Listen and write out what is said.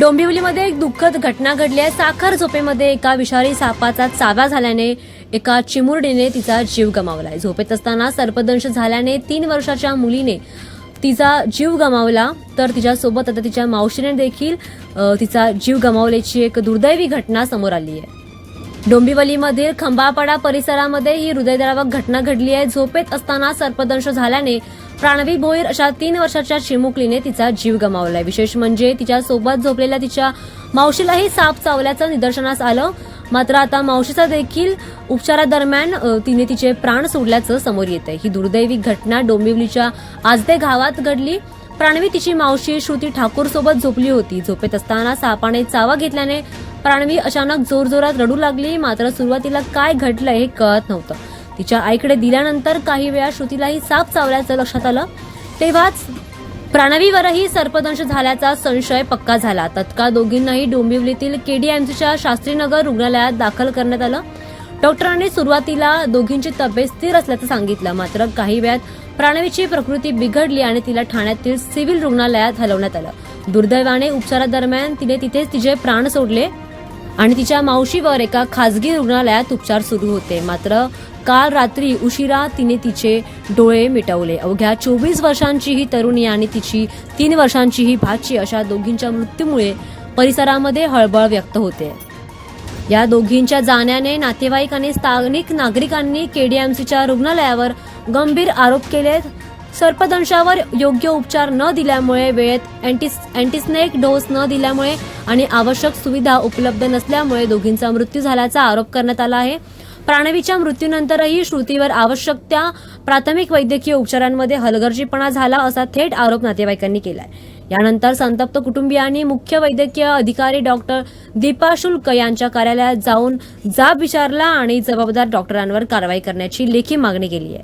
डोंबिवलीमध्ये एक दुःखद घटना घडली आहे. साखर झोपेमध्ये एका विषारी सापाचा चावा झाल्याने एका चिमुरडीने तिचा जीव गमावलाय झोपेत असताना सर्पदंश झाल्याने तीन वर्षाच्या मुलीने तिचा जीव गमावला. तर तिच्यासोबत आता तिच्या मावशीने देखील तिचा जीव गमावल्याची एक दुर्दैवी घटना समोर आली आहे. डोंबिवलीमधील खंबापाडा परिसरामध्ये ही हृदयद्रावक घटना घडली आहे. झोपेत असताना सर्पदंश झाल्याने प्राणवी भोईर अशा तीन वर्षाच्या चिमुकलीने तिचा जीव गमावलाय. विशेष म्हणजे तिच्या सोबत झोपलेल्या तिच्या मावशीलाही साप चावल्याचं निदर्शनास आलं. मात्र आता मावशीचा देखील उपचारादरम्यान तिने तिचे प्राण सोडल्याचं समोर येत आहे ही दुर्दैवी घटना डोंबिवलीच्या आजदे गावात घडली. प्राणवी तिची मावशी श्रुती ठाकूर सोबत झोपली होती. झोपेत असताना सापाने चावा घेतल्याने प्राणवी अचानक जोरजोरात रडू लागली. मात्र सुरुवातीला काय घडलंय हे कळत नव्हतं. तिच्या आईकडे दिल्यानंतर काही वेळा श्रुतीलाही साप चावल्याचं लक्षात आलं. तेव्हाच प्राणवीवरही सर्पदंश झाल्याचा संशय पक्का झाला. तत्काळ दोघींनाही डोंबिवलीतील केडीएमसीच्या शास्त्रीनगर रुग्णालयात दाखल करण्यात आलं. डॉक्टरांनी सुरुवातीला दोघींची तब्येत स्थिर असल्याचं सांगितलं. मात्र काही वेळात प्राणवीची प्रकृती बिघडली आणि तिला ठाण्यातील सिव्हिल रुग्णालयात हलवण्यात आलं. दुर्दैवाने उपचारादरम्यान तिने तिथेच तिचे प्राण सोडले. आणि तिच्या मावशीवर एका खासगी रुग्णालयात उपचार सुरू होते. मात्र काल रात्री उशिरा तिने तिचे डोळे मिटवले. अवघ्या चोवीस वर्षांची ही तरुणी आणि तिची तीन वर्षांची ही भाची अशा दोघींच्या मृत्यूमुळे परिसरामध्ये हळबळ व्यक्त होते. या दोघींच्या जाण्याने नातेवाईक आणि स्थानिक नागरिकांनी केडीएमसीच्या रुग्णालयावर गंभीर आरोप केलेत. सर्पदंशावर योग्य उपचार न दिल्यामुळे वेळेत अँटीस अँटीस्नेक डोस न दिल्यामुळे आणि आवश्यक सुविधा उपलब्ध नसल्यामुळे दोघींचा मृत्यू झाल्याचा आरोप करण्यात आला आहे. प्राणवीच्या मृत्यूनंतरही श्रुतीवर आवश्यक त्या प्राथमिक वैद्यकीय उपचारांमध्ये हलगर्जीपणा झाला असा थेट आरोप नातेवाईकांनी केलाय. यानंतर संतप्त कुटुंबियांनी मुख्य वैद्यकीय अधिकारी डॉक्टर दीपा शुल्क यांच्या कार्यालयात जाऊन जाब विचारला आणि जबाबदार डॉक्टरांवर कारवाई करण्याची लेखी मागणी केली आहे.